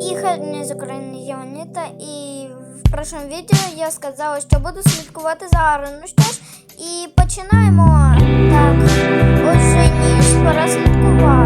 Игорь не з України Єоніта, і в прошлом відео я сказала, що буду слідкувати за Арою. Ну що ж, і починаємо. Так, отже, ніж пора слідкувати.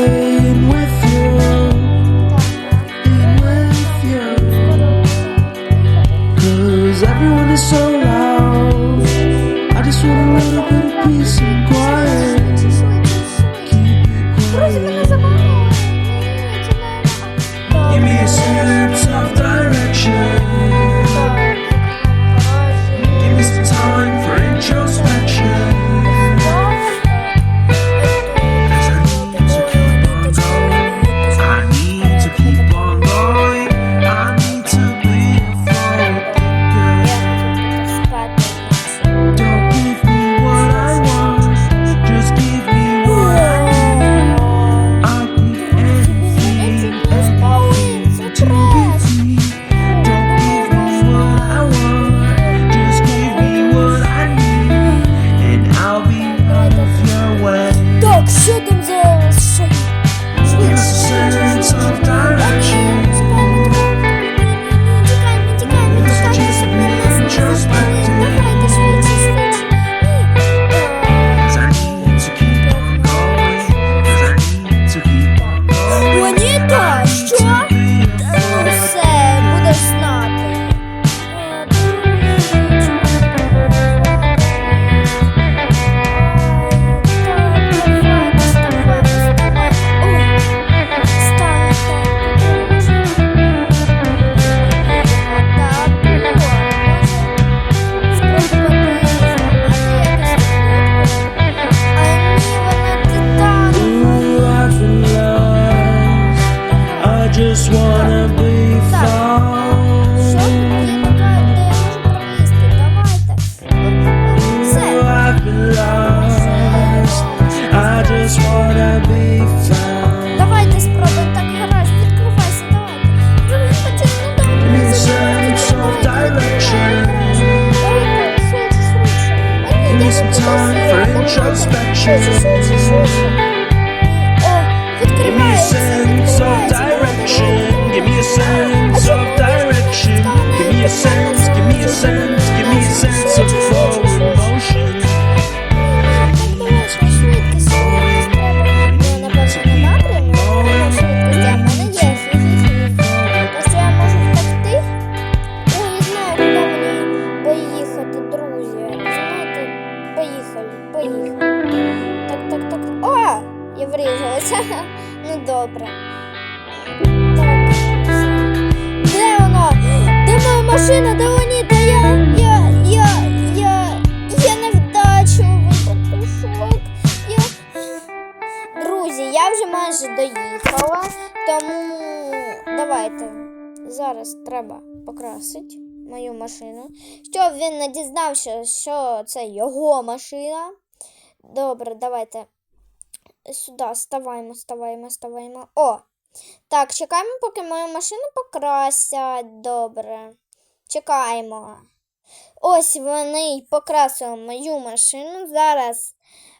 me some time for introspection. Give me a sense. Де воно? Де моя машина? Де вони? Де я? Я, я, я, я невдачу випадку. Я... Друзі, я вже майже доїхала, тому давайте. Зараз треба покрасити мою машину, щоб він не дізнався, що це його машина. Добре, давайте сюди ставаємо, ставаємо, ставаємо. О! Так, чекаємо, поки мою машину покрасять. Добре. Чекаємо. Ось вони покрасили мою машину. Зараз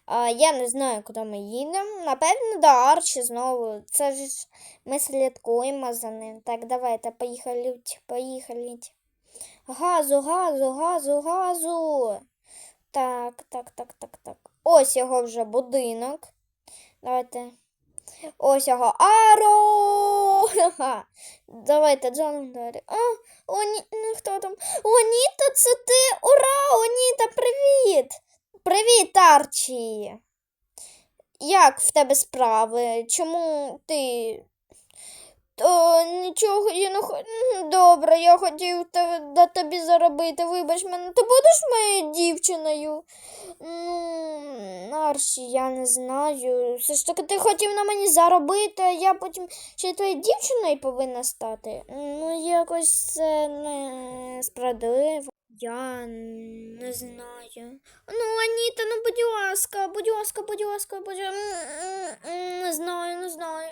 а, я не знаю, куди ми їдемо. Напевно, до Арчі знову. Це ж ми слідкуємо за ним. Так, давайте, поїхали, поїхали. Газу, газу, газу, газу. Так, так, так, так, так. Ось його вже будинок. Давайте. Ось його Аро! Ха-ха. Давайте, Джон Дорі. А, Оні... ну, хто там? Оніта, це ти? Ура! Оніта, привіт! Привіт, Арчі! Як в тебе справи? Чому ти. То нічого я не хо... М, Добре, я хотів да тобі заробити. Вибач мене, ти будеш моєю дівчиною? Ну, Арчі, я не знаю. Все ж таки ти хотів на мені заробити, а я потім ще твоєю дівчиною повинна стати. Ну, якось це не справедливо. Я не знаю. Ну, Аніта, ну будь ласка, будь ласка, будь ласка, будь ласка. Не знаю, не знаю.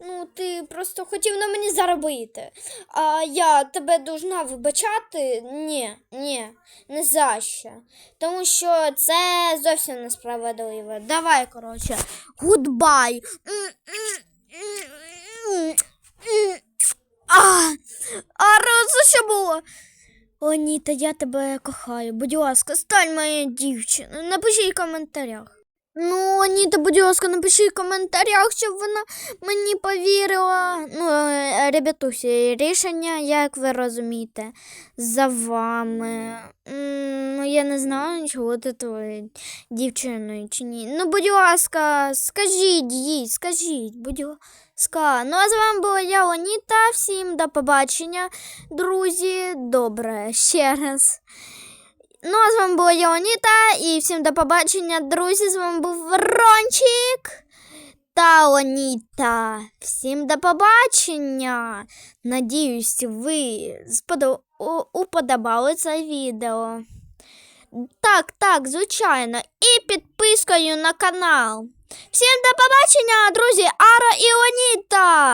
Ну, ти просто хотів на мені заробити. А я тебе должна вибачати? Ні, ні, не за що. Тому що це зовсім несправедливо. Давай, коротше, гудбай. А, а це що було? О, Ніта, я тебе кохаю. Будь ласка, стань моєю дівчиною. Напиши в коментарях. Ну, Аніта, будь ласка, напиши в коментарях, щоб вона мені повірила. Ну, е, ребятусі, рішення, як ви розумієте, за вами. Ну, я не знаю, чого ти твоєю дівчиною чи ні. Ну, будь ласка, скажіть їй, скажіть, будь ласка. Ну, а з вами була я, Оніта. Всім до побачення, друзі. Добре, ще раз. Ну, а з вами була я, Оніта, і всім до побачення, друзі. З вами був Рончик та Оніта. Всім до побачення. Надіюсь, ви сподо- у- уподобали це відео. Так, так, звичайно. І підпискою на канал. Всім до побачення, друзі, Ара і Оніта!